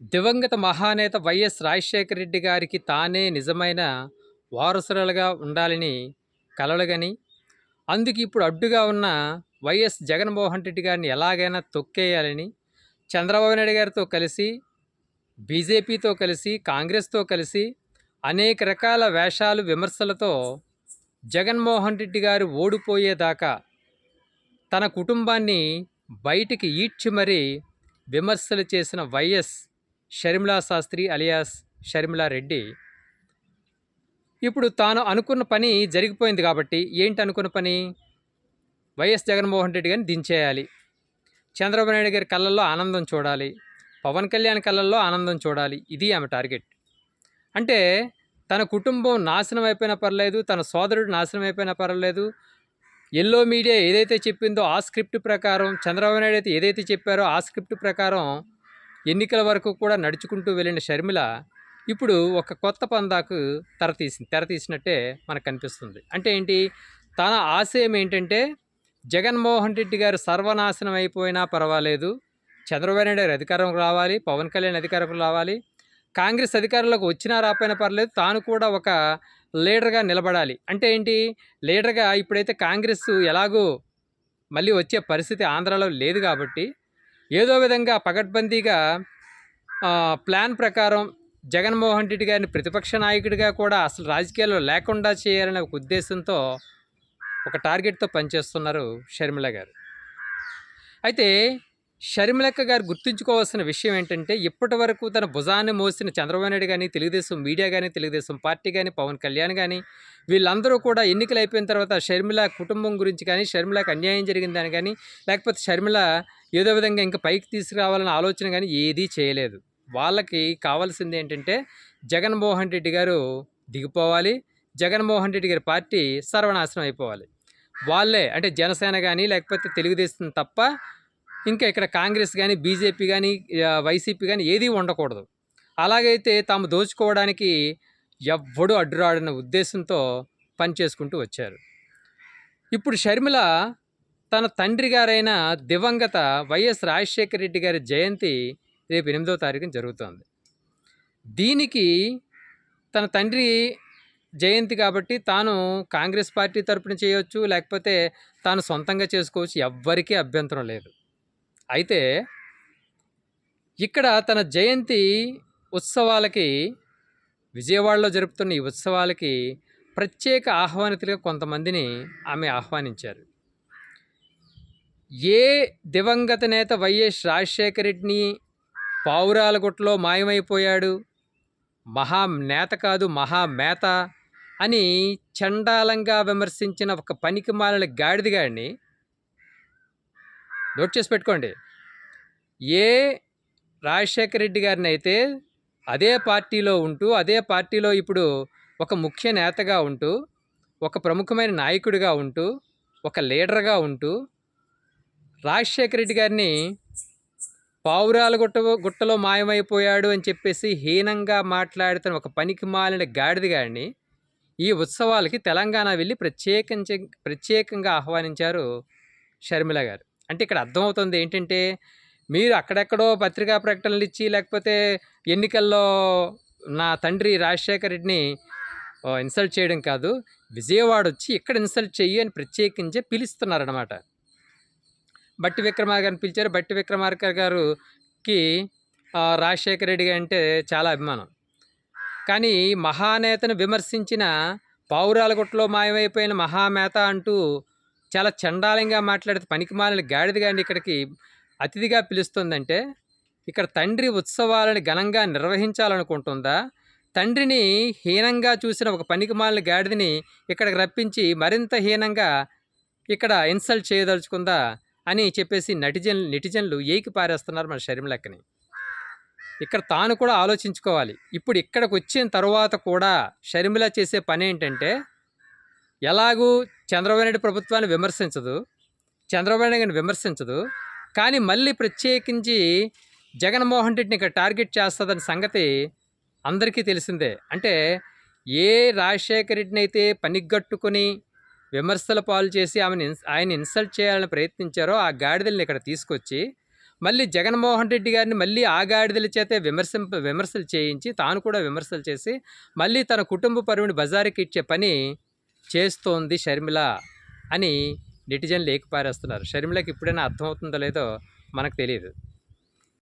దివంగత మహానేత వైఎస్ రాజశేఖర రెడ్డి గారికి తానే నిజమైన వారసురాలుగా ఉండాలని కలలుగని అందుకు ఇప్పుడు అడ్డుగా ఉన్న వైఎస్ జగన్మోహన్ రెడ్డి గారిని ఎలాగైనా తొక్కేయాలని చంద్రబాబు నాయుడు గారితో కలిసి బీజేపీతో కలిసి కాంగ్రెస్తో కలిసి అనేక రకాల వేషాలు విమర్శలతో జగన్మోహన్ రెడ్డి గారు ఓడిపోయేదాకా తన కుటుంబాన్ని బయటికి ఈడ్చి మరీ విమర్శలు చేసిన వైఎస్ షర్మిలా శాస్త్రి అలియాస్ షర్మిలా రెడ్డి. ఇప్పుడు తాను అనుకున్న పని జరిగిపోయింది కాబట్టి ఏంటి అనుకున్న పని? వైఎస్ జగన్మోహన్ రెడ్డి గారిని దించేయాలి. చంద్రబాబు నాయుడు గారి కళ్ళల్లో ఆనందం చూడాలి. పవన్ కళ్యాణ్ కళ్ళల్లో ఆనందం చూడాలి. ఇది ఆమె టార్గెట్. అంటే తన కుటుంబం నాశనం అయిపోయినా పర్లేదు తన సోదరుడు నాశనం అయిపోయినా పర్లేదు. ఎల్లో మీడియా ఏదైతే చెప్పిందో ఆ స్క్రిప్ట్ ప్రకారం చంద్రబాబు నాయుడు అయితే ఏదైతే చెప్పారో ఆ స్క్రిప్ట్ ప్రకారం ఎన్నికల వరకు కూడా నడుచుకుంటూ వెళ్ళిన షర్మిల ఇప్పుడు ఒక కొత్త పందాకు తెర తీసింది తెర తీసినట్టే మనకు కనిపిస్తుంది. అంటే ఏంటి? తన ఆశయం ఏంటంటే జగన్మోహన్ రెడ్డి గారు సర్వనాశనం అయిపోయినా పర్వాలేదు. చంద్రబాబు నాయుడు గారు అధికారం రావాలి పవన్ కళ్యాణ్ అధికారం రావాలి. కాంగ్రెస్ అధికారంలోకి వచ్చినా రాపోయినా పర్లేదు తాను కూడా ఒక లీడర్గా నిలబడాలి. అంటే ఏంటి? లీడర్గా ఇప్పుడైతే కాంగ్రెస్ ఎలాగో మళ్ళీ వచ్చే పరిస్థితి ఆంధ్రాలో లేదు కాబట్టి ఏదో విధంగా పకడ్బందీగా ప్లాన్ ప్రకారం జగన్మోహన్ రెడ్డి గారిని ప్రతిపక్ష నాయకుడిగా కూడా అసలు రాజకీయాల్లో లేకుండా చేయాలనే ఒక ఉద్దేశంతో ఒక టార్గెట్తో పనిచేస్తున్నారు షర్మిల గారు. అయితే షర్మిలక్క గారు గుర్తుంచుకోవాల్సిన విషయం ఏంటంటే ఇప్పటి వరకు తన భుజాన్ని మోసిన చంద్రబాబు నాయుడు కానీ తెలుగుదేశం మీడియా కానీ తెలుగుదేశం పార్టీ కానీ పవన్ కళ్యాణ్ కానీ వీళ్ళందరూ కూడా ఎన్నికలు అయిపోయిన తర్వాత షర్మిల కుటుంబం గురించి కానీ షర్మిలకు అన్యాయం జరిగిందని కానీ లేకపోతే షర్మిల ఏదో విధంగా ఇంకా పైకి తీసుకురావాలన్న ఆలోచన కానీ ఏదీ చేయలేదు. వాళ్ళకి కావాల్సింది ఏంటంటే జగన్మోహన్ రెడ్డి గారు దిగిపోవాలి జగన్మోహన్ రెడ్డి గారి పార్టీ సర్వనాశనం అయిపోవాలి. వాళ్ళే అంటే జనసేన కానీ లేకపోతే తెలుగుదేశం తప్ప ఇంకా ఇక్కడ కాంగ్రెస్ కానీ బీజేపీ కానీ వైసీపీ కానీ ఏదీ ఉండకూడదు. అలాగైతే తాము దోచుకోవడానికి ఎవ్వడు అడ్డురాడన్న ఉద్దేశంతో పనిచేసుకుంటూ వచ్చారు. ఇప్పుడు షర్మిల తన తండ్రి గారైన దివంగత వైఎస్ రాజశేఖర రెడ్డి గారి జయంతి రేపు ఎనిమిదో తారీఖున జరుగుతోంది. దీనికి తన తండ్రి జయంతి కాబట్టి తాను కాంగ్రెస్ పార్టీ తరపున చేయొచ్చు లేకపోతే తాను సొంతంగా చేసుకోవచ్చు ఎవ్వరికీ అభ్యంతరం లేదు. అయితే ఇక్కడ తన జయంతి ఉత్సవాలకి విజయవాడలో జరుపుతున్న ఈ ఉత్సవాలకి ప్రత్యేక ఆహ్వానితులుగా కొంతమందిని ఆమె ఆహ్వానించారు. ఏ దివంగత నేత వైఎస్ రాజశేఖర రెడ్డిని పావురాలగుట్లో మాయమైపోయాడు మహా నేత కాదు మహా మేత అని చండాలంగా విమర్శించిన ఒక పనికిమాల గాడిదిగాడిని నోట్ చేసి పెట్టుకోండి. ఏ రాజశేఖర రెడ్డి గారిని అయితే అదే పార్టీలో ఉంటూ అదే పార్టీలో ఇప్పుడు ఒక ముఖ్య నేతగా ఉంటూ ఒక ప్రముఖమైన నాయకుడిగా ఉంటూ ఒక లీడర్గా ఉంటూ రాజశేఖర రెడ్డి గారిని పావురాల గుట్ట గుట్టలో మాయమైపోయాడు అని చెప్పేసి హీనంగా మాట్లాడుతున్న ఒక పనికి మాలిన గాడిద గారిని ఈ ఉత్సవాలకి తెలంగాణ వెళ్ళి ప్రత్యేకించి ప్రత్యేకంగా ఆహ్వానించారు షర్మిల గారు. అంటే ఇక్కడ అర్థమవుతుంది ఏంటంటే మీరు అక్కడెక్కడో పత్రికా ప్రకటనలు ఇచ్చి లేకపోతే ఎన్నికల్లో నా తండ్రి రాజశేఖర రెడ్డిని ఇన్సల్ట్ చేయడం కాదు. విజయవాడ వచ్చి ఇక్కడ ఇన్సల్ట్ చెయ్యి అని ప్రత్యేకించే పిలుస్తున్నారనమాట బట్టి విక్రమార్క గారిని పిలిచారు. బట్టి విక్రమార్కర్ గారుకి రాజశేఖర రెడ్డి అంటే చాలా అభిమానం. కానీ మహానేతను విమర్శించిన పావురాలగుట్టలో మాయమైపోయిన మహామేత అంటూ చాలా చండాలంగా మాట్లాడితే పనికిమాలిన గాడిదగాని ఇక్కడికి అతిథిగా పిలుస్తుందంటే ఇక్కడ తండ్రి ఉత్సవాలను ఘనంగా నిర్వహించాలనుకుంటుందా? తండ్రిని హీనంగా చూసిన ఒక పనికిమాలిన గాడిదని ఇక్కడికి రప్పించి మరింత హీనంగా ఇక్కడ ఇన్సల్ట్ చేయదలుచుకుందా అని చెప్పేసి నటిజన్ నెటిజన్లు ఏకి పారేస్తున్నారు మన షర్మిలక్కని ఇక్కడ తాను కూడా ఆలోచించుకోవాలి. ఇప్పుడు ఇక్కడికి వచ్చిన తర్వాత కూడా షర్మిల చేసే పని ఏంటంటే ఎలాగూ చంద్రబాబు నాయుడు ప్రభుత్వాన్ని విమర్శించదు. చంద్రబాబు నాయుడు గారిని విమర్శించదు. కానీ మళ్ళీ ప్రత్యేకించి జగన్మోహన్ రెడ్డిని ఇక్కడ టార్గెట్ చేస్తుందన్న సంగతి అందరికీ తెలిసిందే. అంటే ఏ రాజశేఖర రెడ్డిని అయితే పనిగట్టుకొని విమర్శల పాలు చేసి ఆమెను ఆయన ఇన్సల్ట్ చేయాలని ప్రయత్నించారో ఆ గాడిదల్ని ఇక్కడ తీసుకొచ్చి మళ్ళీ జగన్మోహన్ రెడ్డి గారిని మళ్ళీ ఆ గాడిదల చేతే విమర్శింప విమర్శలు చేయించి తాను కూడా విమర్శలు చేసి మళ్ళీ తన కుటుంబ పరువుని బజారుకి ఇచ్చే పని చేస్తోంది షర్మిల అని నెటిజన్లు ఏకిపారేస్తున్నారు. షర్మిలకి ఇప్పుడైనా అర్థమవుతుందో లేదో మనకు తెలియదు.